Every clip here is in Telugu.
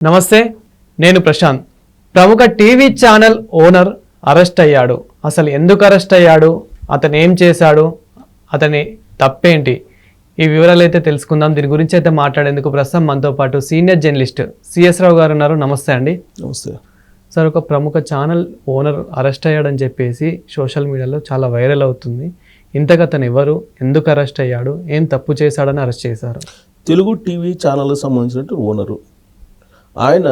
నమస్తే నేను ప్రశాంత్. ప్రముఖ టీవీ ఛానల్ ఓనర్ అరెస్ట్ అయ్యాడు. అసలు ఎందుకు అరెస్ట్ అయ్యాడు? అతను ఏం చేశాడు? అతని తప్పేంటి? ఈ వివరాలు అయితే తెలుసుకుందాం. దీని గురించి అయితే మాట్లాడేందుకు ప్రస్తుతం మనతో పాటు సీనియర్ జర్నలిస్ట్ సిఎస్ రావు గారు ఉన్నారు. నమస్తే అండి. నమస్తే. సార్ ఒక ప్రముఖ ఛానల్ ఓనర్ అరెస్ట్ అయ్యాడని చెప్పేసి సోషల్ మీడియాలో చాలా వైరల్ అవుతుంది. ఇంతకు అతను ఎవరు? ఎందుకు అరెస్ట్ అయ్యాడు? ఏం తప్పు చేశాడని అరెస్ట్ చేశారు? తెలుగు టీవీ ఛానల్కి సంబంధించినట్టు ఓనరు. ఆయన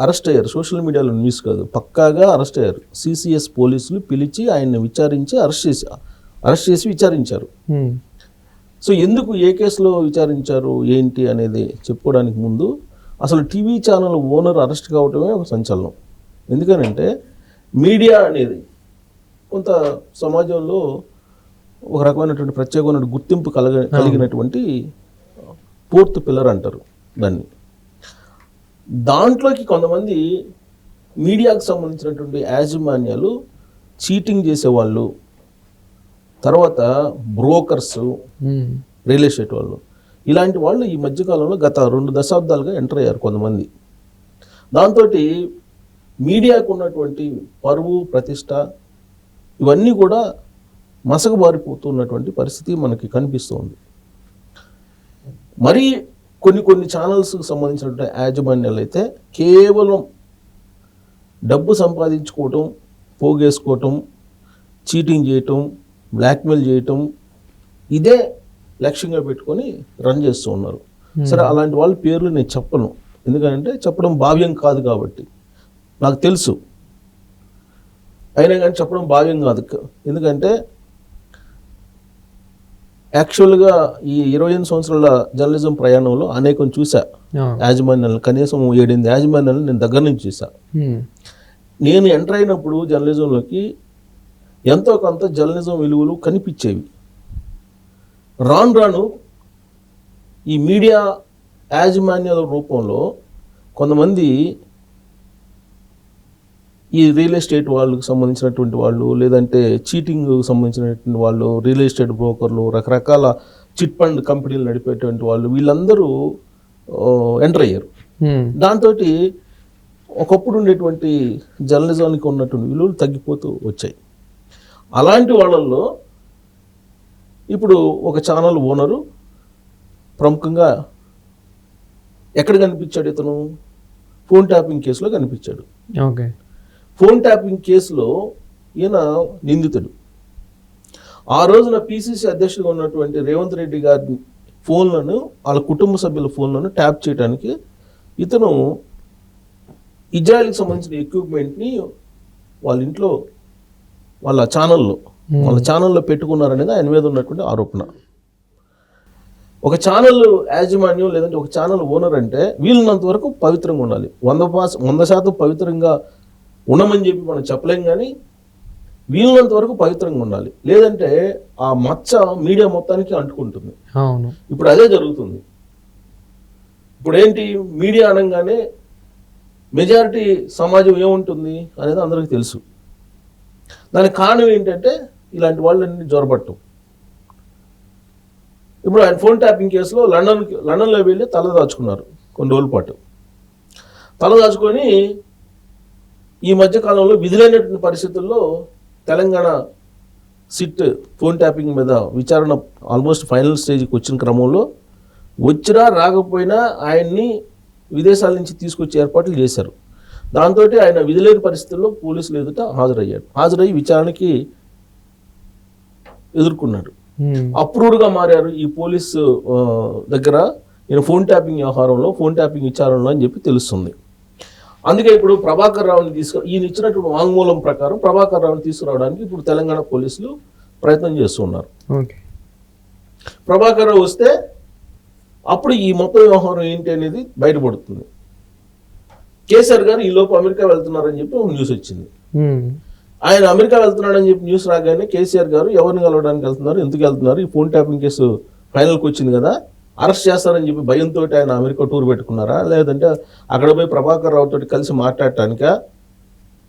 అరెస్ట్ అయ్యారు. సోషల్ మీడియాలో న్యూస్ కాదు. పక్కాగా అరెస్ట్ అయ్యారు. సిసిఎస్ పోలీసులు పిలిచి ఆయన్ని విచారించి అరెస్ట్ చేసి అరెస్ట్ చేసి విచారించారు. సో ఎందుకు ఏ కేసులో విచారించారు? ఏంటి అనేది చెప్పుకోవడానికి ముందు అసలు టీవీ ఛానల్ ఓనర్ అరెస్ట్ కావటమే ఒక సంచలనం. ఎందుకనంటే మీడియా అనేది కొంత సమాజంలో ఒక రకమైనటువంటి ప్రత్యేకమైన గుర్తింపు కలగ కలిగినటువంటి ఫోర్త్ పిల్లర్ అంటారు దాన్ని. దాంట్లోకి కొంతమంది మీడియాకు సంబంధించినటువంటి యాజమాన్యాలు చీటింగ్ చేసేవాళ్ళు తర్వాత బ్రోకర్స్. రియల్ ఎస్టేట్ వాళ్ళు. ఇలాంటి వాళ్ళు ఈ మధ్యకాలంలో గత రెండు దశాబ్దాలుగా ఎంటర్ అయ్యారు కొంతమంది. దాంతో మీడియాకు ఉన్నటువంటి పరువు ప్రతిష్ట ఇవన్నీ కూడా మసకబారిపోతున్నటువంటి పరిస్థితి మనకి కనిపిస్తుంది. మరి కొన్ని కొన్ని ఛానల్స్కి సంబంధించినటువంటి యాజమాన్యాలు అయితే కేవలం డబ్బు సంపాదించుకోవటం పోగేసుకోవటం చీటింగ్ చేయటం బ్లాక్మెయిల్ చేయటం ఇదే లక్ష్యంగా పెట్టుకొని రన్ చేస్తూ ఉన్నారు. సరే అలాంటి వాళ్ళ పేర్లు నేను చెప్పను. ఎందుకంటే చెప్పడం భావ్యం కాదు కాబట్టి. నాకు తెలుసు. అయినా కానీ చెప్పడం భావ్యం కాదు. ఎందుకంటే యాక్చువల్గా ఈ ఇరవై ఎనిమిది సంవత్సరాల జర్నలిజం ప్రయాణంలో అనేకం చూసా. యాజమాన్యాలను కనీసం ఏడెనిమిది యాజమాన్యాలను నేను దగ్గర నుంచి చూసా. నేను ఎంటర్ అయినప్పుడు జర్నలిజంలోకి ఎంతో కొంత జర్నలిజం విలువలు కనిపించేవి రాను రాను ఈ మీడియా యాజమాన్యాల రూపంలో కొంతమంది ఈ రియల్ ఎస్టేట్ వాళ్ళకి సంబంధించినటువంటి వాళ్ళు లేదంటే చీటింగ్ సంబంధించినటువంటి వాళ్ళు రియల్ ఎస్టేట్ బ్రోకర్లు రకరకాల చిట్ ఫండ్ కంపెనీలు నడిపేటువంటి వాళ్ళు వీళ్ళందరూ ఎంటర్ అయ్యారు. దాంతో ఒకప్పుడు ఉండేటువంటి జర్నలిజానికి ఉన్నటువంటి విలువలు తగ్గిపోతూ వచ్చాయి. అలాంటి వాళ్ళల్లో ఇప్పుడు ఒక ఛానల్ ఓనరు ప్రముఖంగా ఎక్కడ కనిపించాడు ఇతను? ఫోన్ ట్యాపింగ్ కేసులో కనిపించాడు. ఓకే. ఫోన్ ట్యాపింగ్ కేసులో ఈయన నిందితుడు. ఆ రోజున పిసిసి అధ్యక్షుడిగా ఉన్నటువంటి రేవంత్ రెడ్డి గారి ఫోన్లను వాళ్ళ కుటుంబ సభ్యుల ఫోన్లను ట్యాప్ చేయడానికి ఇతను ఇజ్రాయెల్కి సంబంధించిన ఎక్విప్మెంట్ని వాళ్ళ ఇంట్లో వాళ్ళ ఛానల్లో వాళ్ళ ఛానల్లో పెట్టుకున్నారనేది ఆయన మీద ఉన్నటువంటి ఆరోపణ. ఒక ఛానల్ యాజమాన్యం లేదంటే ఒక ఛానల్ ఓనర్ అంటే వీళ్ళనంత వరకు పవిత్రంగా ఉండాలి. వంద పాస్ వంద శాతం పవిత్రంగా ఉండమని చెప్పి మనం చెప్పలేం కానీ వీళ్ళనంత వరకు పవిత్రంగా ఉండాలి. లేదంటే ఆ మచ్చ మీడియా మొత్తానికి అంటుకుంటుంది. అవును. ఇప్పుడు అదే జరుగుతుంది. ఇప్పుడు ఏంటి మీడియా అనగానే మెజారిటీ సమాజం ఏముంటుంది అనేది అందరికీ తెలుసు. దానికి కారణం ఏంటంటే ఇలాంటి వాళ్ళని జ్వరపట్టం ఇప్పుడు ఆయన ఫోన్ ట్యాపింగ్ కేసులో లండన్కి లండన్లో వెళ్ళి తల దాచుకున్నారు. కొన్ని రోజుల పాటు. తల దాచుకొని ఈ మధ్య కాలంలో విధులైనటువంటి పరిస్థితుల్లో తెలంగాణ సిట్ ఫోన్ ట్యాపింగ్ మీద విచారణ ఆల్మోస్ట్ ఫైనల్ స్టేజ్కి వచ్చిన క్రమంలో వచ్చినా రాకపోయినా ఆయన్ని విదేశాల నుంచి తీసుకొచ్చే ఏర్పాట్లు చేశారు. దాంతో ఆయన విధులేని పరిస్థితుల్లో పోలీసులు ఎదుట హాజరయ్యాడు హాజరయ్యి విచారణకి ఎదుర్కొన్నాడు. అప్రూవ్డ్గా మారారు ఈ పోలీసు దగ్గర. నేను ఫోన్ ట్యాపింగ్ వ్యవహారంలో ఫోన్ ట్యాపింగ్ విచారణలో అని చెప్పి తెలుస్తుంది. అందుకే ఇప్పుడు ప్రభాకర్ రావుని తీసుకు ఈయన ఇచ్చినటువంటి వాంగ్మూలం ప్రకారం ప్రభాకర్ రావుని తీసుకురావడానికి ఇప్పుడు తెలంగాణ పోలీసులు ప్రయత్నం చేస్తున్నారు. ప్రభాకర్ రావు వస్తే అప్పుడు ఈ మొత్తం వ్యవహారం ఏంటి అనేది బయటపడుతుంది. కేసీఆర్ గారు ఈ లోపు అమెరికా వెళ్తున్నారని చెప్పి ఒక న్యూస్ వచ్చింది. ఆయన అమెరికా వెళ్తున్నాడని చెప్పి న్యూస్ రాగానే కేసీఆర్ గారు ఎవరిని కలవడానికి వెళ్తున్నారు ఎందుకు వెళ్తున్నారు? ఈ ఫోన్ ట్యాపింగ్ కేసు ఫైనల్కి వచ్చింది కదా. అరెస్ట్ చేస్తారని చెప్పి భయంతో ఆయన అమెరికా టూర్ పెట్టుకున్నారా? లేదంటే అక్కడ పోయి ప్రభాకర్ రావు తోటి కలిసి మాట్లాడటానిక?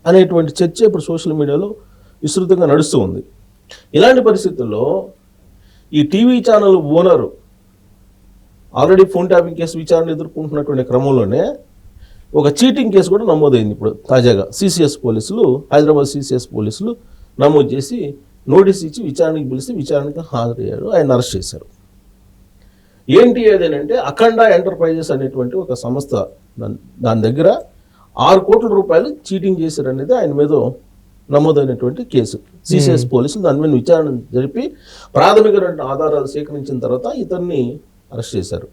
అనేటువంటి చర్చ ఇప్పుడు సోషల్ మీడియాలో విస్తృతంగా నడుస్తూ ఉంది. ఇలాంటి పరిస్థితుల్లో ఈ TV channel owner already phone tapping case విచారణ ఎదుర్కొంటున్నటువంటి క్రమంలోనే ఒక చీటింగ్ కేసు కూడా నమోదైంది ఇప్పుడు తాజాగా. సిసిఎస్ పోలీసులు హైదరాబాద్ సిసిఎస్ పోలీసులు నమోదు చేసి నోటీస్ ఇచ్చి విచారణకి పిలిస్తే విచారణకు హాజరయ్యాడు ఆయన అరెస్ట్ చేశారు. ఏంటి ఏదేనంటే అఖండ ఎంటర్ప్రైజెస్ అనేటువంటి ఒక సంస్థ దాని దగ్గర ఆరు కోట్ల రూపాయలు చీటింగ్ చేశారనేది ఆయన మీద నమోదైనటువంటి కేసు. సిసిఎస్ పోలీసులు దాని మీద విచారణ జరిపి ప్రాథమికమైన ఆధారాలు సేకరించిన తర్వాత ఇతన్ని అరెస్ట్ చేశారు.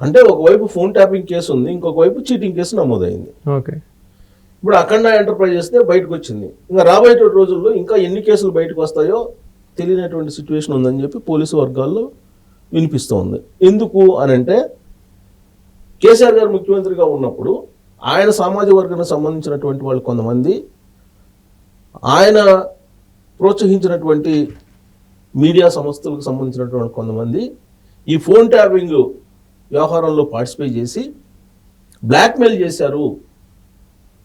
అంటే ఒకవైపు ఫోన్ ట్యాపింగ్ కేసు ఉంది ఇంకొక వైపు చీటింగ్ కేసు నమోదైంది. ఓకే. ఇప్పుడు అఖండ ఎంటర్ప్రైజెస్ బయటకు వచ్చింది ఇంకా రాబోయే రోజుల్లో ఇంకా ఎన్ని కేసులు బయటకు వస్తాయో తెలియనటువంటి సిచ్యువేషన్ ఉందని చెప్పి పోలీసు వర్గాల్లో వినిపిస్తోంది. ఎందుకు అని అంటే కేసీఆర్ గారు ముఖ్యమంత్రిగా ఉన్నప్పుడు ఆయన సామాజిక వర్గానికి సంబంధించినటువంటి వాళ్ళు కొంతమంది ఆయన ప్రోత్సహించినటువంటి మీడియా సంస్థలకు సంబంధించినటువంటి కొంతమంది ఈ ఫోన్ ట్యాపింగ్ వ్యవహారంలో పార్టిసిపేట్ చేసి బ్లాక్మెయిల్ చేశారు.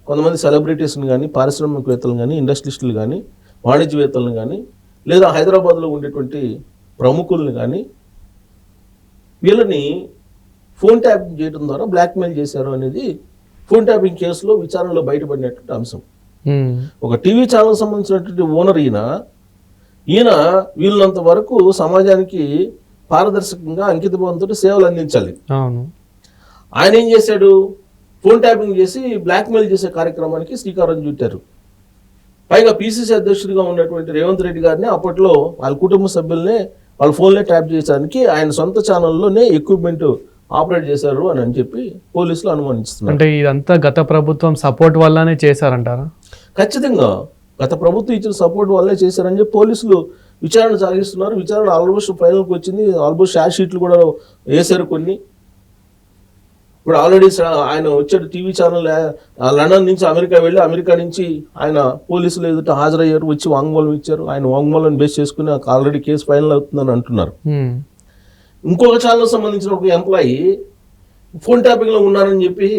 కొంతమంది సెలబ్రిటీస్ని కానీ పారిశ్రామికవేత్తలు కానీ ఇండస్ట్రియలిస్టులు కానీ వాణిజ్యవేత్తలను కానీ లేదా హైదరాబాద్లో ఉండేటువంటి ప్రముఖుల్ని కానీ వీళ్ళని ఫోన్ ట్యాపింగ్ చేయడం ద్వారా బ్లాక్మెయిల్ చేశారు అనేది ఫోన్ ట్యాపింగ్ కేసులో విచారణలో బయటపడినటువంటి అంశం. ఒక టీవీ ఛానల్ సంబంధించినటువంటి ఓనర్ ఈయన ఈయన వీళ్ళంత వరకు సమాజానికి పారదర్శకంగా అంకితభావంతో సేవలు అందించాలి. ఆయన ఏం చేశాడు? ఫోన్ ట్యాపింగ్ చేసి బ్లాక్మెయిల్ చేసే కార్యక్రమానికి శ్రీకారం చుట్టారు. పైగా పిసిసి అధ్యక్షుడిగా ఉన్నటువంటి రేవంత్ రెడ్డి గారిని అప్పట్లో వాళ్ళ కుటుంబ సభ్యుల్నే వాళ్ళ ఫోన్లే ట్యాప్ చేయడానికి ఆయన సొంత ఛానల్లోనే ఎక్విప్మెంట్ ఆపరేట్ చేశారు అని అని చెప్పి పోలీసులు అనుమానిస్తున్నారు. అంటే ఇదంతా గత ప్రభుత్వం సపోర్ట్ వల్లనే చేశారంటారా? ఖచ్చితంగా. గత ప్రభుత్వం ఇచ్చిన సపోర్ట్ వల్లే చేశారని చెప్పి పోలీసులు విచారణ సాగిస్తున్నారు విచారణ ఆల్మోస్ట్ ఫైనల్కి వచ్చింది. ఆల్మోస్ట్ షార్ట్ షీట్లు కూడా వేశారు కొన్ని. ఇప్పుడు ఆల్రెడీ ఆయన వచ్చాడు టీవీ ఛానల్ లండన్ నుంచి అమెరికా వెళ్ళి అమెరికా నుంచి ఆయన పోలీసులు ఎదుట హాజరయ్యారు వచ్చి వాంగ్మూలం ఇచ్చారు. ఆయన వాంగ్మూలం బేస్ చేసుకుని ఆల్రెడీ కేసు ఫైనల్ అవుతుందని అంటున్నారు. ఇంకొక ఛానల్ సంబంధించిన ఒక ఎంప్లాయీ ఫోన్ ట్యాపింగ్లో ఉన్నారని చెప్పి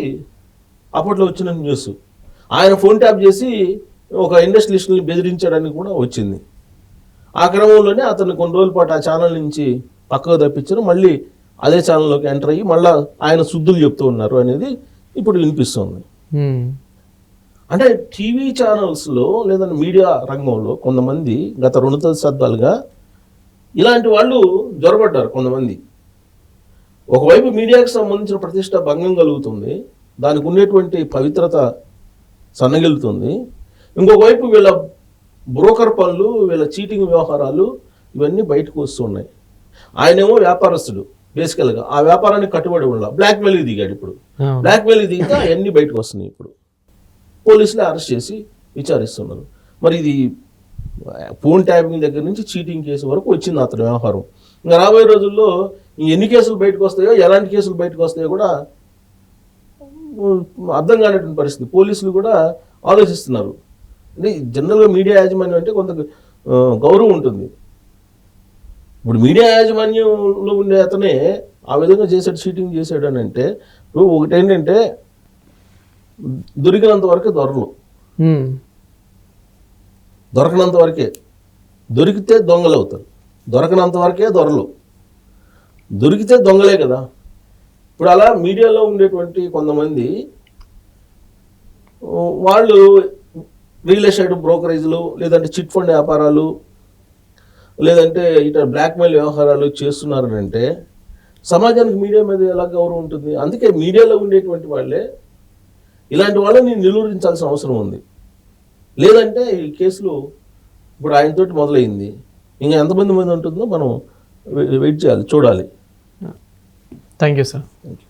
అప్పట్లో వచ్చిన న్యూస్ ఆయన ఫోన్ ట్యాప్ చేసి ఒక ఇండస్ట్రియలిస్ట్ని బెదిరించాడని కూడా వచ్చింది. ఆ క్రమంలోనే అతను కొన్ని రోజుల పాటు ఆ ఛానల్ నుంచి పక్కకు తప్పించారు. మళ్ళీ అదే ఛానల్లోకి ఎంటర్ అయ్యి మళ్ళీ ఆయన శుద్ధులు చెప్తూ ఉన్నారు అనేది ఇప్పుడు వినిపిస్తుంది. అంటే టీవీ ఛానల్స్లో లేదా మీడియా రంగంలో కొంతమంది గత రెండు దశాబ్దాలుగా ఇలాంటి వాళ్ళు జ్వరపడ్డారు కొంతమంది. ఒకవైపు మీడియాకు సంబంధించిన ప్రతిష్ట భంగం కలుగుతుంది దానికి ఉండేటువంటి పవిత్రత సన్నగిలుతుంది ఇంకొక వైపు వీళ్ళ బ్రోకర్ పనులు వీళ్ళ చీటింగ్ వ్యవహారాలు ఇవన్నీ బయటకు వస్తున్నాయి. ఆయనేమో వ్యాపారస్తుడు. బేసికల్గా ఆ వ్యాపారానికి కట్టుబడి ఉండాలి బ్లాక్మెయిల్కి దిగాడు ఇప్పుడు. అవును. బ్లాక్మెయిల్ దిగితే అవన్నీ బయటకు వస్తున్నాయి ఇప్పుడు. పోలీసులు అరెస్ట్ చేసి విచారిస్తున్నారు. మరి ఇది ఫోన్ ట్యాపింగ్ దగ్గర నుంచి చీటింగ్ కేసు వరకు వచ్చింది అతని వ్యవహారం. ఇంకా రాబోయే రోజుల్లో ఎన్ని కేసులు బయటకు వస్తాయో ఎలాంటి కేసులు బయటకు వస్తాయో కూడా అర్థం కానటువంటి పరిస్థితి. పోలీసులు కూడా ఆలోచిస్తున్నారు. అంటే జనరల్గా మీడియా యాజమాన్యం అంటే కొంత గౌరవం ఉంటుంది. ఇప్పుడు మీడియా యాజమాన్యంలో ఉండే అతనే ఆ విధంగా చేశాడు చీటింగ్ చేశాడు అని అంటే ఇప్పుడు ఒకటి ఏంటంటే దొరికినంత వరకే దొరలు. దొరకనంత వరకే. దొరికితే దొంగలు అవుతారు. దొరకనంత వరకే దొరలు. దొరికితే దొంగలే కదా. ఇప్పుడు అలా మీడియాలో ఉండేటువంటి కొంతమంది వాళ్ళు రియల్ ఎస్టేట్ బ్రోకరేజ్లు లేదంటే చిట్ ఫండ్ వ్యాపారాలు లేదంటే ఇట బ్లాక్మెయిల్ వ్యవహారాలు చేస్తున్నారని అంటే సమాజానికి మీడియా మీద ఎలా గౌరవం ఉంటుంది? అందుకే మీడియాలో ఉండేటువంటి వాళ్ళే ఇలాంటి వాళ్ళని నిలువరించాల్సిన అవసరం ఉంది. లేదంటే ఈ కేసులు ఇప్పుడు ఆయనతోటి మొదలైంది. ఇంకా ఎంతమంది మంది ఉంటుందో మనం వెయిట్ చేయాలి చూడాలి. Thank you sir. Thank you